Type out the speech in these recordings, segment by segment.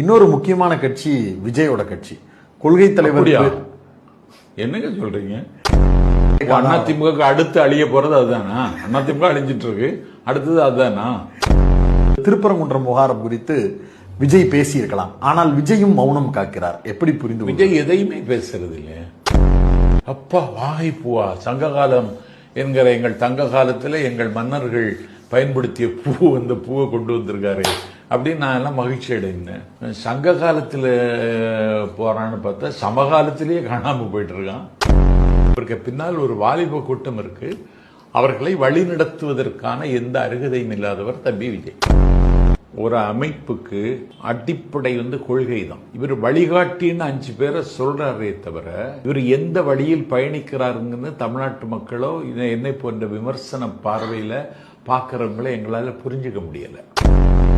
இன்னொரு முக்கியமான கட்சி விஜயோட கட்சி. கொள்கை தலைவர் என்னங்க சொல்றீங்க? அண்ணா திமுக அடுத்து அழிய போறது அதுதானா? அண்ணா திமுக அழிஞ்சிட்டு இருக்கு. அடுத்தது அதுதானா? திருப்பரங்குன்றம் விவகாரம் குறித்து விஜய் பேசியிருக்கலாம். ஆனால் விஜயும் மௌனம் காக்கிறார். எப்படி புரிந்து? விஜய் எதையுமே பேசுறது இல்ல அப்பா வாகை பூவா. சங்க காலம் என்கிற எங்கள் தங்க காலத்துல எங்கள் மன்னர்கள் பயன்படுத்திய பூ அந்த பூவை கொண்டு வந்திருக்காரு. அப்படின்னு நான் எல்லாம் மகிழ்ச்சி அடைந்தேன். சங்க காலத்துல போறான்னு பார்த்தா சமகாலத்திலேயே காணாமல் போயிட்டு இருக்கான் அவருக்கு பின்னால் ஒரு வாலிப கூட்டம் இருக்கு. அவர்களை வழிநடத்துவதற்கான எந்த அருகதையும் இல்லாதவர் தம்பி விஜய். ஒரு அமைப்புக்கு அடிப்படை வந்து கொள்கை தான் இவர் வழிகாட்டின்னு அஞ்சு பேரை சொல்றாரே தவிர இவர் எந்த வழியில் பயணிக்கிறாருங்கன்னு தமிழ்நாட்டு மக்களோ இதை என்னை போன்ற விமர்சன பார்வையில பார்க்கறவங்கள எங்களால புரிஞ்சுக்க முடியல.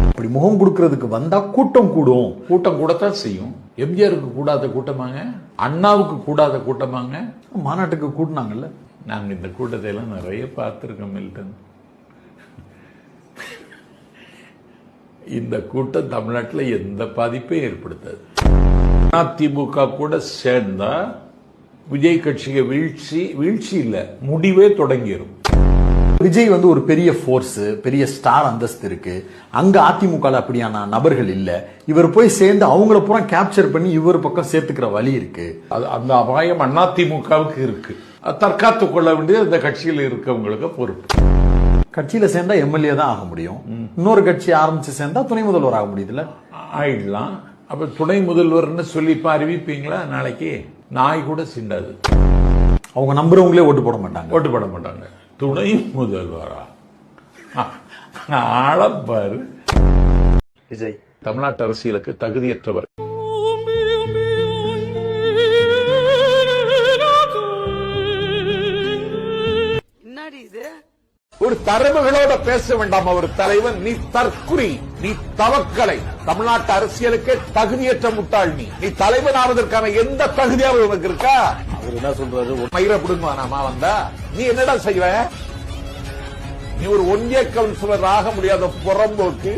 அப்படி முகம் கொடுக்கறதுக்கு வந்தா கூட்டம் கூடும். கூட்டம் கூடத்தான் செய்யும். எம்ஜிஆருக்கு கூடாத கூட்டமாங்க? அண்ணாவுக்கு கூடாத கூட்டமாங்க? மாநாட்டுக்கு கூட்டினாங்கல்ல? நாங்கள் இந்த கூட்டத்தை எல்லாம் நிறைய பார்த்துருக்கோம் மில்டன். இந்த கூட்டம் தமிழ்நாட்டில் எந்த பாதிப்பையும் ஏற்படுத்தாது. அதிமுக கூட சேர்ந்தா விஜய் கட்சிக்கு வீழ்ச்சி வீழ்ச்சி இல்லை முடிவே தொடங்கிடும் விஜய் வந்து ஒரு பெரிய ஃபோர்ஸ் பெரிய ஸ்டார் அந்தஸ்து இருக்கு. அங்க அதிமுக ல அப்படியான நபர்கள் இல்ல. இவர் போய் சேர்ந்து அவங்கள பூரா கேப்சர் பண்ணி இவர் பக்கம் சேர்த்துக்கிற வழி இருக்கு. அது அந்த அபாயம் அதிமுகவுக்கு இருக்கு. அது தற்காத்துக் கொள்ள வேண்டியது இந்த கட்சியில் இருக்கவங்களுக்கு பொறுப்பு. கட்சியில சேர்ந்தா எம்எல்ஏ தான் ஆக முடியும். இன்னொரு கட்சி ஆரம்பிச்சு சேர்ந்தா துணை முதல்வர் ஆக முடியுதுல்ல? ஆயிடலாம். அப்ப துணை முதல்வர்னு சொல்லி இப்ப அறிவிப்பீங்களா? நாளைக்கு நாய் கூட சிண்டாது அவங்க நம்புறவங்களே ஓட்டு போட மாட்டாங்க. ஓட்டு போட மாட்டாங்க. துணை முதல்வரா ஆளப்பாரு விஜய். தமிழ்நாட்டு அரசியலுக்கு தகுதியற்றவர். ஒரு தரவுகளோட பேச வேண்டாம் ஒரு தலைவன். நீ தற்குறி நீ தவக்கலை. தமிழ்நாட்டு அரசியலுக்கு தகுதியற்ற முட்டாள் நீ. நீ தலைவன் ஆவதற்கான எந்த தகுதியாவது உனக்கு இருக்கா? அவர் என்ன சொல்றாரு? மயிர பிடுங்குவானாமா வந்தா. நீ என்னடா செய்வ? நீ ஒரு ஒன்றிய கவுன்சிலர் ஆக முடியாத புறம்போக்கு